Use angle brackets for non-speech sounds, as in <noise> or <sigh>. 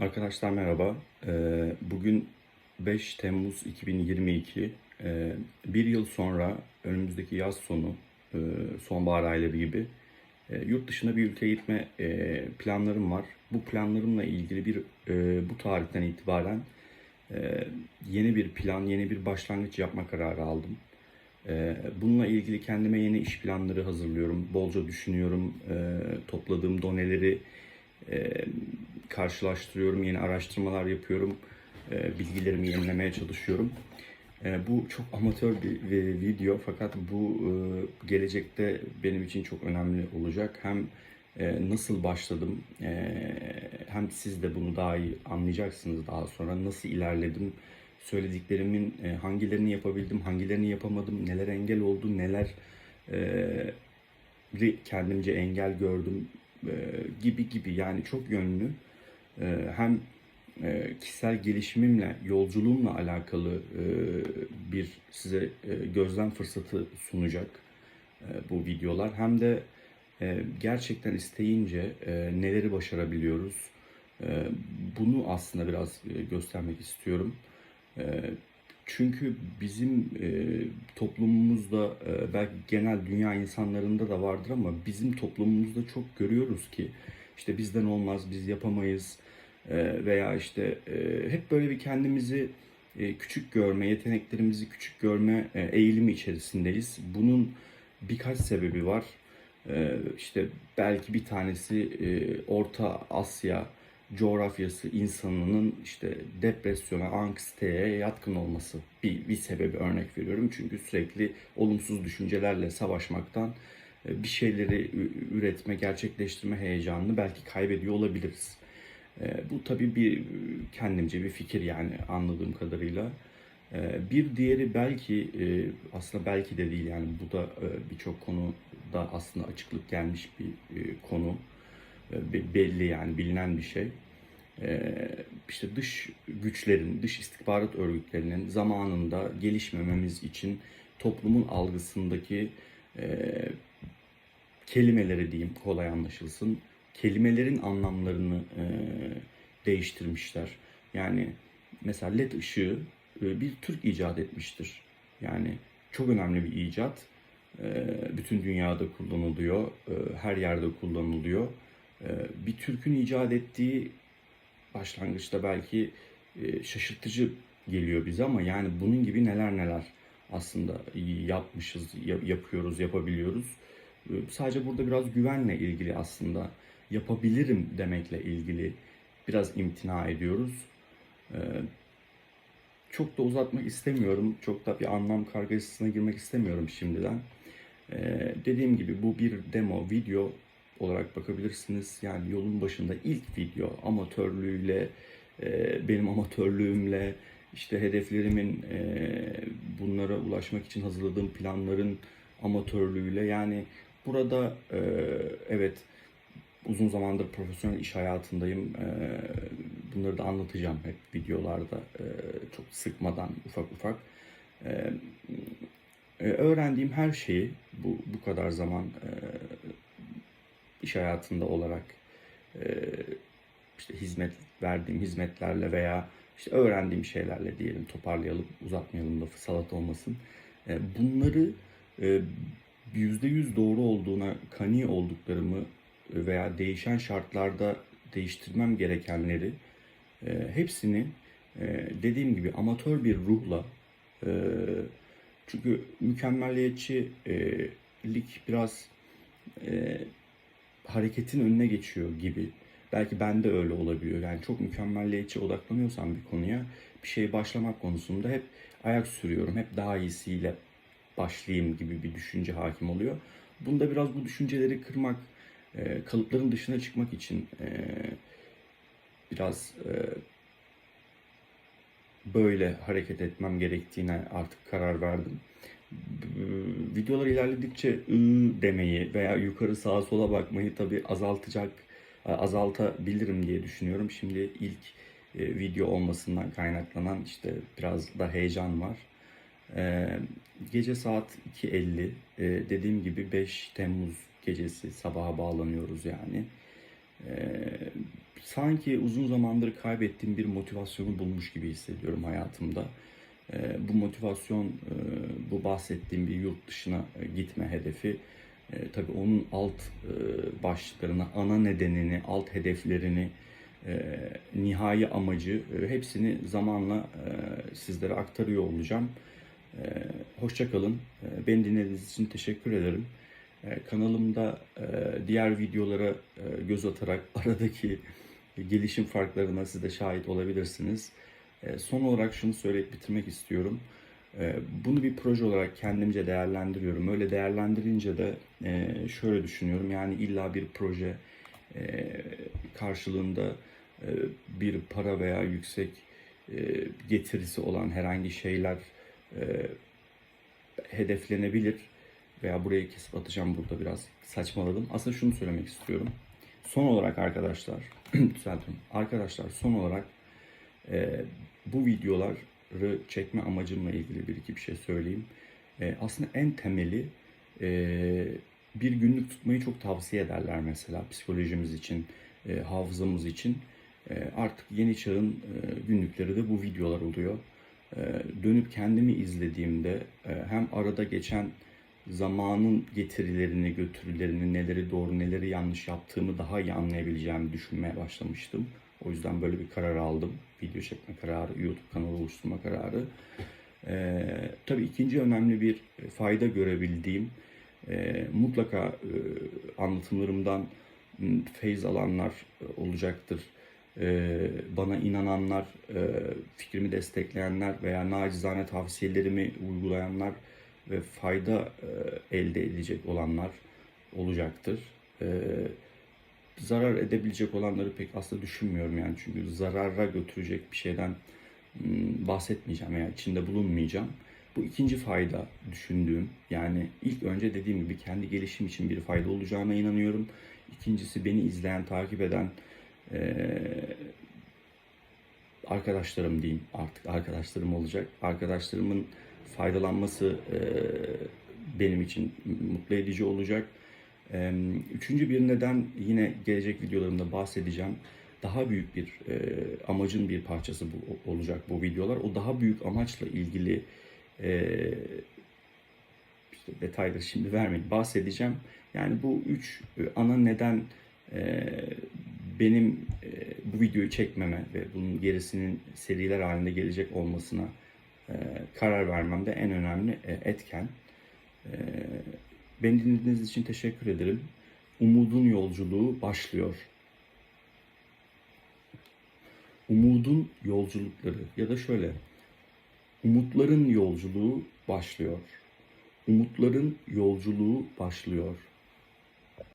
Arkadaşlar merhaba. Ee, Bugün 5 Temmuz 2022. Ee, Bir yıl sonra önümüzdeki yaz sonu, e, sonbahar ayları gibi e, yurt dışına bir ülkeye gitme e, planlarım var. Bu planlarımla ilgili bir bu tarihten itibaren yeni bir plan, yeni bir başlangıç yapma kararı aldım. Bununla ilgili kendime yeni iş planları hazırlıyorum. Bolca düşünüyorum. Topladığım doneleri karşılaştırıyorum, yeni araştırmalar yapıyorum, e, bilgilerimi yenilemeye çalışıyorum. E, bu çok amatör bir, video fakat bu e, gelecekte benim için çok önemli olacak. Hem nasıl başladım, hem siz de bunu daha iyi anlayacaksınız daha sonra. Nasıl ilerledim, söylediklerimin hangilerini yapabildim, hangilerini yapamadım, neler engel oldu, neler e, kendimce engel gördüm gibi gibi yani çok yönlü hem e, kişisel gelişimimle, yolculuğumla alakalı e, bir size e, gözlem fırsatı sunacak bu videolar. Hem de gerçekten isteyince neleri başarabiliyoruz. Bunu aslında biraz göstermek istiyorum. Çünkü bizim e, toplumumuzda e, belki genel dünya insanlarında da vardır ama bizim toplumumuzda çok görüyoruz ki işte bizden olmaz, biz yapamayız e, veya işte e, hep böyle bir kendimizi e, küçük görme, yeteneklerimizi küçük görme e, eğilimi içerisindeyiz. Bunun birkaç sebebi var. E, işte belki bir tanesi e, Orta Asya coğrafyası insanının işte depresyona, anksiyeteye yatkın olması bir, bir sebebi örnek veriyorum. Çünkü sürekli olumsuz düşüncelerle savaşmaktan e, bir şeyleri üretme, gerçekleştirme heyecanını belki kaybediyor olabiliriz. E, Bu tabii bir kendimce bir fikir yani anladığım kadarıyla. E, Bir diğeri belki aslında belki de değil yani bu da birçok konuda aslında açıklık gelmiş bir konu. E, be- belli yani bilinen bir şey. E, işte dış güçlerin, dış istihbarat örgütlerinin zamanında gelişmememiz için toplumun algısındaki e, kelimeleri diyeyim kolay anlaşılsın. Kelimelerin anlamlarını e, değiştirmişler. Yani mesela led ışığı e, bir Türk icat etmiştir. Yani çok önemli bir icat. Bütün dünyada kullanılıyor, her yerde kullanılıyor. E, bir Türk'ün icat ettiği başlangıçta belki e, şaşırtıcı geliyor bize ama yani bunun gibi neler neler aslında yapmışız, ya- yapıyoruz, yapabiliyoruz. E, Sadece burada biraz güvenle ilgili aslında yapabilirim demekle ilgili biraz imtina ediyoruz. E, Çok da uzatmak istemiyorum. Çok da bir anlam kargaşasına girmek istemiyorum şimdiden. Ee, dediğim gibi bu bir demo video olarak bakabilirsiniz. Yani yolun başında ilk video amatörlüğüyle, e, benim amatörlüğümle, işte hedeflerimin e, bunlara ulaşmak için hazırladığım planların amatörlüğüyle. Yani burada e, evet uzun zamandır profesyonel iş hayatındayım. Bunları da anlatacağım hep videolarda çok sıkmadan ufak ufak. Öğrendiğim her şeyi bu bu kadar zaman iş hayatında olarak e, işte hizmet verdiğim hizmetlerle veya işte öğrendiğim şeylerle diyelim toparlayalım uzatmayalım lafı salat olmasın. E, bunları e, yüzde yüz doğru olduğuna kani olduklarımı veya değişen şartlarda değiştirmem gerekenleri e, hepsini e, dediğim gibi amatör bir ruhla e, çünkü mükemmeliyetçilik biraz e, hareketin önüne geçiyor gibi. Belki bende öyle olabiliyor. Yani çok mükemmelliyetçi odaklanıyorsam bir konuya bir şey başlamak konusunda hep ayak sürüyorum. Hep daha iyisiyle başlayayım gibi bir düşünce hakim oluyor. Bunda biraz bu düşünceleri kırmak, e, kalıpların dışına çıkmak için e, biraz e, böyle hareket etmem gerektiğine artık karar verdim. B- Videolar ilerledikçe ı demeyi veya yukarı sağa sola bakmayı tabii azaltacak, azaltabilirim diye düşünüyorum. Şimdi ilk e, video olmasından kaynaklanan işte biraz da heyecan var. E, gece saat 2.50 e, dediğim gibi 5 Temmuz gecesi sabaha bağlanıyoruz yani. Ee, sanki uzun zamandır kaybettiğim bir motivasyonu bulmuş gibi hissediyorum hayatımda. Ee, bu motivasyon, e, bu bahsettiğim bir yurt dışına e, gitme hedefi, e, tabii onun alt e, başlıklarını, ana nedenini, alt hedeflerini, e, nihai amacı hepsini zamanla sizlere aktarıyor olacağım. E, hoşça kalın. E, beni dinlediğiniz için teşekkür ederim. Kanalımda diğer videolara göz atarak <laughs> aradaki gelişim farklarına siz de şahit olabilirsiniz. E, son olarak şunu söyleyip bitirmek istiyorum. E, bunu bir proje olarak kendimce değerlendiriyorum. Öyle değerlendirince de e, şöyle düşünüyorum. Yani illa bir proje e, karşılığında e, bir para veya yüksek getirisi olan herhangi şeyler hedeflenebilir veya burayı kesip atacağım burada biraz saçmaladım. Aslında şunu söylemek istiyorum. Son olarak arkadaşlar. <clears throat> Arkadaşlar son olarak e, bu videoları çekme amacımla ilgili bir iki bir şey söyleyeyim. E, aslında en temeli e, bir günlük tutmayı çok tavsiye ederler mesela psikolojimiz için, e, hafızamız için. E, artık yeni çağın e, günlükleri de bu videolar oluyor. E, dönüp kendimi izlediğimde e, hem arada geçen zamanın getirilerini, götürülerini, neleri doğru, neleri yanlış yaptığımı daha iyi anlayabileceğimi düşünmeye başlamıştım. O yüzden böyle bir karar aldım. Video çekme kararı, YouTube kanalı oluşturma kararı. Ee, tabii ikinci önemli bir fayda görebildiğim, e, mutlaka e, anlatımlarımdan feyz alanlar e, olacaktır. E, bana inananlar, e, fikrimi destekleyenler veya nacizane tavsiyelerimi uygulayanlar ve fayda e, elde edecek olanlar olacaktır. E, zarar edebilecek olanları pek aslında düşünmüyorum yani çünkü zarara götürecek bir şeyden m, bahsetmeyeceğim veya içinde bulunmayacağım. Bu ikinci fayda düşündüğüm yani ilk önce dediğim gibi kendi gelişim için bir fayda olacağına inanıyorum. İkincisi beni izleyen, takip eden e, arkadaşlarım diyeyim artık arkadaşlarım olacak. Arkadaşlarımın faydalanması e, benim için mutlu edici olacak. Üçüncü bir neden yine gelecek videolarımda bahsedeceğim. Daha büyük bir e, amacın bir parçası bu olacak bu videolar. O daha büyük amaçla ilgili e, işte detayları şimdi vermeyeyim bahsedeceğim. Yani bu üç e, ana neden benim bu videoyu çekmeme ve bunun gerisinin seriler halinde gelecek olmasına karar vermemde en önemli etken. Beni dinlediğiniz için teşekkür ederim. Umudun yolculuğu başlıyor. Umudun yolculukları ya da şöyle umutların yolculuğu başlıyor. Umutların yolculuğu başlıyor.